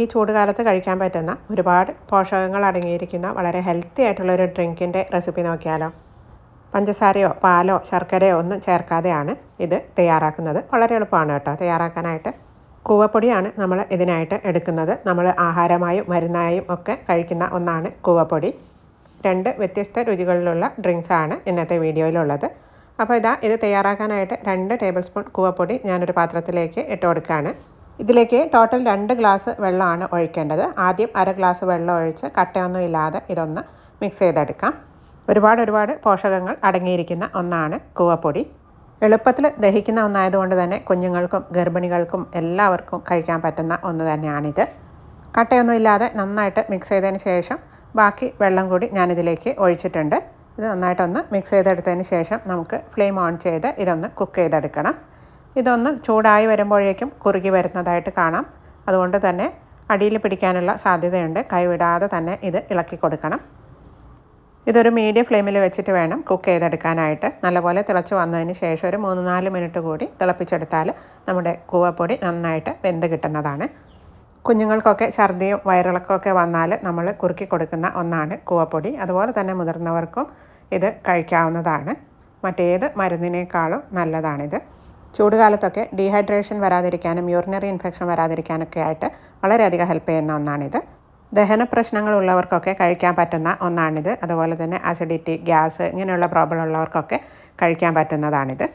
ഈ ചൂടുകാലത്ത് കഴിക്കാൻ പറ്റുന്ന ഒരുപാട് പോഷകങ്ങൾ അടങ്ങിയിരിക്കുന്ന വളരെ ഹെൽത്തി ആയിട്ടുള്ള ഒരു ഡ്രിങ്കിന്റെ റെസിപ്പി നോക്കിയാലോ. പഞ്ചസാരയോ പാലോ ശർക്കരയോ ഒന്നും ചേർക്കാതെയാണ് ഇത് തയ്യാറാക്കുന്നത്. വളരെ എളുപ്പമാണ് കേട്ടോ. തയ്യാറാക്കാനായിട്ട് കൂവപ്പൊടിയാണ് നമ്മൾ ഇതിനായിട്ട് എടുക്കുന്നത്. നമ്മൾ ആഹാരമായും മരുന്നായും ഒക്കെ കഴിക്കുന്ന ഒന്നാണ് കൂവപ്പൊടി. രണ്ട് വ്യത്യസ്ത രുചികളിലുള്ള ഡ്രിങ്ക്സാണ് ഇന്നത്തെ വീഡിയോയിലുള്ളത്. അപ്പോൾ ഇതാ ഇത് തയ്യാറാക്കാനായിട്ട് രണ്ട് ടേബിൾ സ്പൂൺ കൂവപ്പൊടി ഞാനൊരു പാത്രത്തിലേക്ക് ഇട്ട് കൊടുക്കുകയാണ്. ഇതിലേക്ക് ടോട്ടൽ രണ്ട് ഗ്ലാസ് വെള്ളമാണ് ഒഴിക്കേണ്ടത്. ആദ്യം അര ഗ്ലാസ് വെള്ളം ഒഴിച്ച് കട്ടയൊന്നും ഇല്ലാതെ ഇതൊന്ന് മിക്സ് ചെയ്തെടുക്കാം. ഒരുപാട് ഒരുപാട് പോഷകങ്ങൾ അടങ്ങിയിരിക്കുന്ന ഒന്നാണ് കൂവപ്പൊടി. എളുപ്പത്തിൽ ദഹിക്കുന്ന ഒന്നായതുകൊണ്ട് തന്നെ കുഞ്ഞുങ്ങൾക്കും ഗർഭിണികൾക്കും എല്ലാവർക്കും കഴിക്കാൻ പറ്റുന്ന ഒന്ന് തന്നെയാണിത്. കട്ടയൊന്നും ഇല്ലാതെ നന്നായിട്ട് മിക്സ് ചെയ്തതിന് ശേഷം ബാക്കി വെള്ളം കൂടി ഞാനിതിലേക്ക് ഒഴിച്ചിട്ടുണ്ട്. ഇത് നന്നായിട്ടൊന്ന് മിക്സ് ചെയ്തെടുത്തതിന് ശേഷം നമുക്ക് ഫ്ലെയിം ഓൺ ചെയ്ത് ഇതൊന്ന് കുക്ക് ചെയ്തെടുക്കണം. ഇതൊന്ന് ചൂടായി വരുമ്പോഴേക്കും കുറുകി വരുന്നതായിട്ട് കാണാം. അതുകൊണ്ട് തന്നെ അടിയിൽ പിടിക്കാനുള്ള സാധ്യതയുണ്ട്. കൈവിടാതെ തന്നെ ഇത് ഇളക്കി കൊടുക്കണം. ഇതൊരു മീഡിയം ഫ്ലെയിമിൽ വെച്ചിട്ട് വേണം കുക്ക് ചെയ്തെടുക്കാനായിട്ട്. നല്ലപോലെ തിളച്ച് വന്നതിന് ശേഷം ഒരു മൂന്ന് നാല് മിനിറ്റ് കൂടി തിളപ്പിച്ചെടുത്താൽ നമ്മുടെ കൂവപ്പൊടി നന്നായിട്ട് വെന്ത് കിട്ടുന്നതാണ്. കുഞ്ഞുങ്ങൾക്കൊക്കെ ഛർദിയും വയറിളക്കമൊക്കെ വന്നാൽ നമ്മൾ കുറുക്കി കൊടുക്കുന്ന ഒന്നാണ് കൂവപ്പൊടി. അതുപോലെ തന്നെ മുതിർന്നവർക്കും ഇത് കഴിക്കാവുന്നതാണ്. മറ്റേത് മരുന്നിനേക്കാളും നല്ലതാണിത്. ചൂടുകാലത്തൊക്കെ ഡീഹൈഡ്രേഷൻ വരാതിരിക്കാനും യൂറിനറി ഇൻഫെക്ഷൻ വരാതിരിക്കാനൊക്കെ ആയിട്ട് വളരെയധികം ഹെൽപ്പ് ചെയ്യുന്ന ഒന്നാണിത്. ദഹന പ്രശ്നങ്ങളുള്ളവർക്കൊക്കെ കഴിക്കാൻ പറ്റുന്ന ഒന്നാണിത്. അതുപോലെ തന്നെ അസിഡിറ്റി ഗ്യാസ് ഇങ്ങനെയുള്ള പ്രോബ്ലം ഉള്ളവർക്കൊക്കെ കഴിക്കാൻ പറ്റുന്നതാണിത്.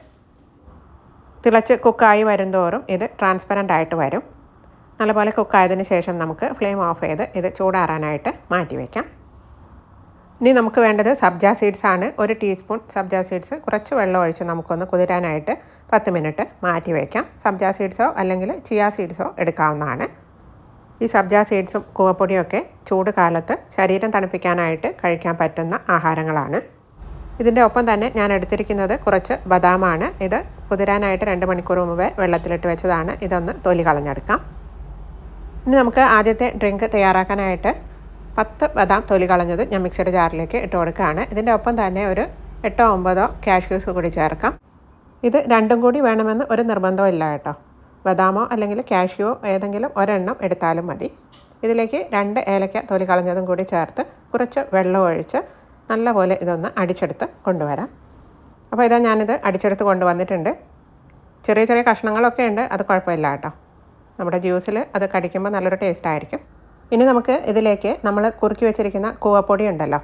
തിളച്ച് കുക്കായി വരുന്തോറും ഇത് ട്രാൻസ്പെറന്റ് ആയിട്ട് വരും. നല്ലപോലെ കുക്കായതിന് ശേഷം നമുക്ക് ഫ്ലെയിം ഓഫ് ചെയ്ത് ഇത് ചൂടാറാനായിട്ട് മാറ്റി വയ്ക്കാം ഇനി നമുക്ക് വേണ്ടത് സബ്ജ സീഡ്സ് ആണ്. ഒരു ടീസ്പൂൺ സബ്ജ സീഡ്സ്. കുറച്ച് വെള്ളം ഒഴിച്ച് നമുക്കൊന്ന് കുതിരാനായിട്ട് പത്ത് മിനിറ്റ് മാറ്റി വയ്ക്കാം സബ്ജ സീഡ്സോ അല്ലെങ്കിൽ ചിയ സീഡ്സോ എടുക്കാവുന്നതാണ്. ഈ സബ്ജ സീഡ്സും കൂവപ്പൊടിയൊക്കെ ചൂട് കാലത്ത് ശരീരം തണുപ്പിക്കാനായിട്ട് കഴിക്കാൻ പറ്റുന്ന ആഹാരങ്ങളാണ്. ഇതിന്റെ ഒപ്പം തന്നെ ഞാൻ എടുത്തിരിക്കുന്നത് കുറച്ച് ബദാമാണ്. ഇത് കുതിരാനായിട്ട് രണ്ട് മണിക്കൂർ മുമ്പ് വെള്ളത്തിലിട്ട് വെച്ചതാണ്. ഇതൊന്ന് തൊലി കളഞ്ഞെടുക്കാം. ഇനി നമുക്ക് ആദ്യത്തെ ഡ്രിങ്ക് തയ്യാറാക്കാനായിട്ട് പത്ത് ബദാം തൊലി കളഞ്ഞത് ഞാൻ മിക്സിയുടെ ജാറിലേക്ക് ഇട്ട് കൊടുക്കുകയാണ്. ഇതിന്റെ ഒപ്പം തന്നെ ഒരു എട്ടോ ഒമ്പതോ കാഷ്യൂസ് കൂടി ചേർക്കാം. ഇത് രണ്ടും കൂടി വേണമെന്ന് ഒരു നിർബന്ധവും ഇല്ല കേട്ടോ. ബദാമോ അല്ലെങ്കിൽ കാഷ്യോ ഏതെങ്കിലും ഒരെണ്ണം എടുത്താലും മതി. ഇതിലേക്ക് രണ്ട് ഏലക്ക തൊലി കളഞ്ഞതും കൂടി ചേർത്ത് കുറച്ച് വെള്ളം ഒഴിച്ച് നല്ലപോലെ ഇതൊന്ന് അടിച്ചെടുത്ത് കൊണ്ടുവരാം. അപ്പോൾ ഇതാ ഞാനിത് അടിച്ചെടുത്ത് കൊണ്ടുവന്നിട്ടുണ്ട്. ചെറിയ ചെറിയ കഷ്ണങ്ങളൊക്കെ ഉണ്ട് അത് കുഴപ്പമില്ല കേട്ടോ. നമ്മുടെ ജ്യൂസിൽ അത് കടിക്കുമ്പോൾ നല്ലൊരു ടേസ്റ്റ് ആയിരിക്കും. ഇനി നമുക്ക് ഇതിലേക്ക് നമ്മൾ കുറുക്കി വെച്ചിരിക്കുന്ന കൂവപ്പൊടി ഉണ്ടല്ലോ.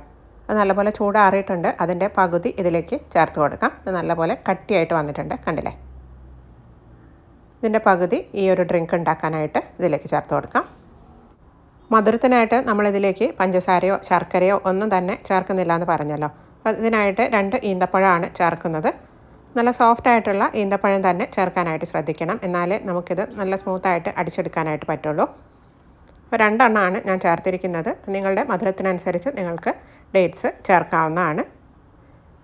അത് നല്ലപോലെ ചൂടാറിയിട്ടുണ്ട്. അതിന്റെ പകുതി ഇതിലേക്ക് ചേർത്ത് കൊടുക്കാം. ഇത് നല്ലപോലെ കട്ടിയായിട്ട് വന്നിട്ടുണ്ട്. കണ്ടില്ലേ? ഇതിന്റെ പകുതി ഈ ഒരു ഡ്രിങ്ക് ഉണ്ടാക്കാനായിട്ട് ഇതിലേക്ക് ചേർത്ത് കൊടുക്കാം. മധുരത്തിനായിട്ട് നമ്മളിതിലേക്ക് പഞ്ചസാരയോ ശർക്കരയോ ഒന്നും തന്നെ ചേർക്കുന്നില്ല എന്ന് പറഞ്ഞല്ലോ. അപ്പോൾ ഇതിനായിട്ട് രണ്ട് ഈന്തപ്പഴമാണ് ചേർക്കുന്നത്. നല്ല സോഫ്റ്റ് ആയിട്ടുള്ള ഈന്തപ്പഴം തന്നെ ചേർക്കാനായിട്ട് ശ്രദ്ധിക്കണം. എന്നാലേ നമുക്കിത് നല്ല സ്മൂത്തായിട്ട് അടിച്ചെടുക്കാനായിട്ട് പറ്റുള്ളൂ. അപ്പോൾ രണ്ടെണ്ണമാണ് ഞാൻ ചേർത്തിരിക്കുന്നത്. നിങ്ങളുടെ മധുരത്തിനനുസരിച്ച് നിങ്ങൾക്ക് ഡേറ്റ്സ് ചേർക്കാവുന്നതാണ്.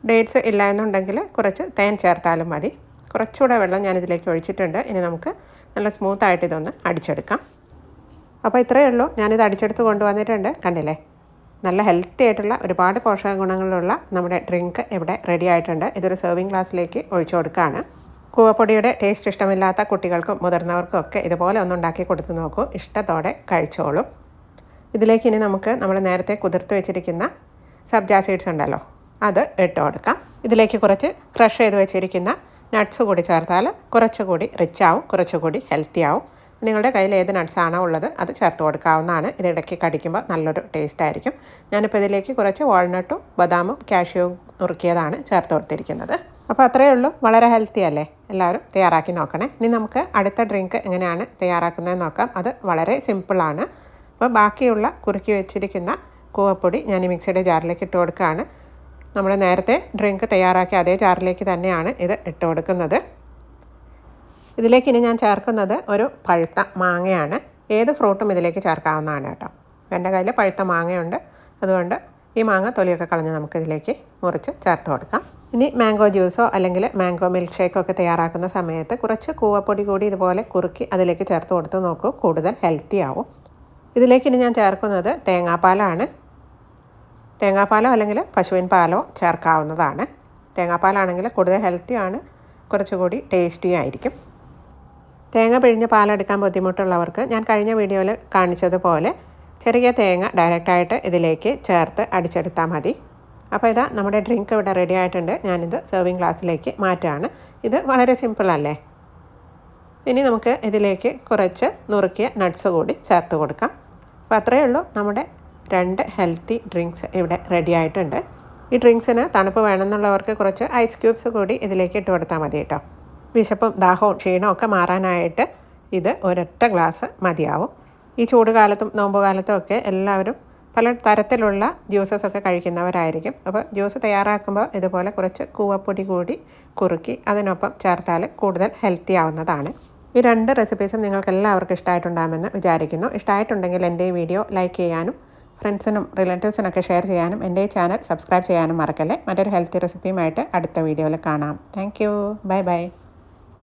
ഡേറ്റ്സ് ഇല്ല എന്നുണ്ടെങ്കിൽ കുറച്ച് തേൻ ചേർത്താലും മതി. കുറച്ചുകൂടെ വെള്ളം ഞാൻ ഇതിലേക്ക് ഒഴിച്ചിട്ടുണ്ട്. ഇനി നമുക്ക് നല്ല സ്മൂത്തായിട്ട് ഇതൊന്ന് അടിച്ചെടുക്കാം. അപ്പോൾ ഇത്രയേ ഉള്ളൂ. ഞാനിത് അടിച്ചെടുത്ത് കൊണ്ടുവന്നിട്ടുണ്ട്. കണ്ടില്ലേ? നല്ല ഹെൽത്തി ആയിട്ടുള്ള ഒരുപാട് പോഷക ഗുണങ്ങളുള്ള നമ്മുടെ ഡ്രിങ്ക് ഇവിടെ റെഡി ആയിട്ടുണ്ട്. ഇതൊരു സെർവിങ് ഗ്ലാസ്സിലേക്ക് ഒഴിച്ചു കൊടുക്കുകയാണ്. കൂവപ്പൊടിയുടെ ടേസ്റ്റ് ഇഷ്ടമില്ലാത്ത കുട്ടികൾക്കും മുതിർന്നവർക്കും ഒക്കെ ഇതുപോലെ ഒന്ന് ഉണ്ടാക്കി കൊടുത്തു നോക്കൂ. ഇഷ്ടത്തോടെ കഴിച്ചോളും. ഇതിലേക്ക് ഇനി നമുക്ക് നമ്മൾ നേരത്തെ കുതിർത്ത് വെച്ചിരിക്കുന്ന സബ്ജാ സീഡ്സ് ഉണ്ടല്ലോ അത് ഇട്ട് കൊടുക്കാം. ഇതിലേക്ക് കുറച്ച് ക്രഷ് ചെയ്ത് വെച്ചിരിക്കുന്ന നട്ട്സ് കൂടി ചേർത്താൽ കുറച്ചുകൂടി റിച്ച് ആവും കുറച്ചുകൂടി ഹെൽത്തി ആവും. നിങ്ങളുടെ കയ്യിൽ ഏത് നട്ട്സാണോ ഉള്ളത് അത് ചേർത്ത് കൊടുക്കാവുന്നതാണ്. ഇത് ഇടയ്ക്ക് കടിക്കുമ്പോൾ നല്ലൊരു ടേസ്റ്റ് ആയിരിക്കും. ഞാനിപ്പോൾ ഇതിലേക്ക് കുറച്ച് വാൾനട്ടും ബദാമും കാഷ്യൂവും നുറുക്കിയതാണ് ചേർത്ത് കൊടുത്തിരിക്കുന്നത്. അപ്പോൾ അത്രയേ ഉള്ളൂ. വളരെ ഹെൽത്തി അല്ലേ? എല്ലാവരും തയ്യാറാക്കി നോക്കണേ. ഇനി നമുക്ക് അടുത്ത ഡ്രിങ്ക് എങ്ങനെയാണ് തയ്യാറാക്കുന്നത് നോക്കാം. അത് വളരെ സിമ്പിളാണ് അപ്പോൾ ബാക്കിയുള്ള കുറുക്കി വെച്ചിരിക്കുന്ന കൂവപ്പൊടി ഞാൻ ഈ മിക്സിയുടെ ജാറിലേക്ക് ഇട്ട് കൊടുക്കുകയാണ്. നമ്മൾ നേരത്തെ ഡ്രിങ്ക് തയ്യാറാക്കിയ അതേ ജാറിലേക്ക് തന്നെയാണ് ഇത് ഇട്ട് കൊടുക്കുന്നത്. ഇതിലേക്ക് ഇനി ഞാൻ ചേർക്കുന്നത് ഒരു പഴുത്ത മാങ്ങയാണ്. ഏത് ഫ്രൂട്ടും ഇതിലേക്ക് ചേർക്കാവുന്നതാണ് കേട്ടോ. എന്റെ കയ്യിൽ പഴുത്ത മാങ്ങയുണ്ട്. അതുകൊണ്ട് ഈ മാങ്ങ തൊലിയൊക്കെ കളഞ്ഞ് നമുക്കിതിലേക്ക് മുറിച്ച് ചേർത്ത് കൊടുക്കാം. ഇനി മാംഗോ ജ്യൂസോ അല്ലെങ്കിൽ മാംഗോ മിൽക്ക് ഷേക്കോ ഒക്കെ തയ്യാറാക്കുന്ന സമയത്ത് കുറച്ച് കൂവപ്പൊടി കൂടി ഇതുപോലെ കുറുക്കി അതിലേക്ക് ചേർത്ത് കൊടുത്ത് നോക്കൂ. കൂടുതൽ ഹെൽത്തി ആവും. ഇതിലേക്ക് ഇനി ഞാൻ ചേർക്കുന്നത് തേങ്ങാപ്പാലാണ്. തേങ്ങാപ്പാലോ അല്ലെങ്കിൽ പശുവിൻ പാലോ ചേർക്കാവുന്നതാണ്. തേങ്ങാപ്പാലാണെങ്കിൽ കൂടുതൽ ഹെൽത്തിയാണ് കുറച്ചുകൂടി ടേസ്റ്റി ആയിരിക്കും. തേങ്ങ പിഴിഞ്ഞ് പാലെടുക്കാൻ ബുദ്ധിമുട്ടുള്ളവർക്ക് ഞാൻ കഴിഞ്ഞ വീഡിയോയിൽ കാണിച്ചതുപോലെ ചെറിയ തേങ്ങ ഡയറക്റ്റായിട്ട് ഇതിലേക്ക് ചേർത്ത് അടിച്ചെടുത്താൽ മതി. അപ്പോൾ ഇതാ നമ്മുടെ ഡ്രിങ്ക് ഇവിടെ റെഡി ആയിട്ടുണ്ട്. ഞാനിത് സെർവിങ് ഗ്ലാസ്സിലേക്ക് മാറ്റുകയാണ്. ഇത് വളരെ സിമ്പിളല്ലേ ഇനി നമുക്ക് ഇതിലേക്ക് കുറച്ച് നുറുക്കിയ നട്ട്സ് കൂടി ചേർത്ത് കൊടുക്കാം. അപ്പോൾ അത്രയേ ഉള്ളൂ നമ്മുടെ രണ്ട് ഹെൽത്തി ഡ്രിങ്ക്സ് ഇവിടെ റെഡി ആയിട്ടുണ്ട്. ഈ ഡ്രിങ്ക്സിന് തണുപ്പ് വേണമെന്നുള്ളവർക്ക് കുറച്ച് ഐസ് ക്യൂബ്സ് കൂടി ഇതിലേക്ക് ഇട്ട് കൊടുത്താൽ മതി കേട്ടോ. വിശപ്പും ദാഹവും ക്ഷീണവും ഒക്കെ മാറാനായിട്ട് ഇത് ഒരൊറ്റ ഗ്ലാസ് മതിയാവും. ഈ ചൂട് കാലത്തും നോമ്പ് കാലത്തും ഒക്കെ എല്ലാവരും പല തരത്തിലുള്ള ജ്യൂസസ് ഒക്കെ കഴിക്കുന്നവരായിരിക്കും. അപ്പോൾ ജ്യൂസ് തയ്യാറാക്കുമ്പോൾ ഇതുപോലെ കുറച്ച് കൂവപ്പൊടി കൂടി കുറുക്കി അതിനൊപ്പം ചേർത്താൽ കൂടുതൽ ഹെൽത്തി ആവുന്നതാണ്. ഈ രണ്ട് റെസിപ്പീസും നിങ്ങൾക്ക് എല്ലാവർക്കും ഇഷ്ടമായിട്ടുണ്ടാകുമെന്ന് വിചാരിക്കുന്നു. ഇഷ്ടമായിട്ടുണ്ടെങ്കിൽ എന്റെ ഈ വീഡിയോ ലൈക്ക് ചെയ്യാനും ഫ്രണ്ട്സിനും റിലേറ്റീവ്സിനൊക്കെ ഷെയർ ചെയ്യാനും എന്റെ ഈ ചാനൽ സബ്സ്ക്രൈബ് ചെയ്യാനും മറക്കല്ലേ. മറ്റൊരു ഹെൽത്തി റെസിപ്പിയുമായിട്ട് അടുത്ത വീഡിയോയിൽ കാണാം. Thank bye bye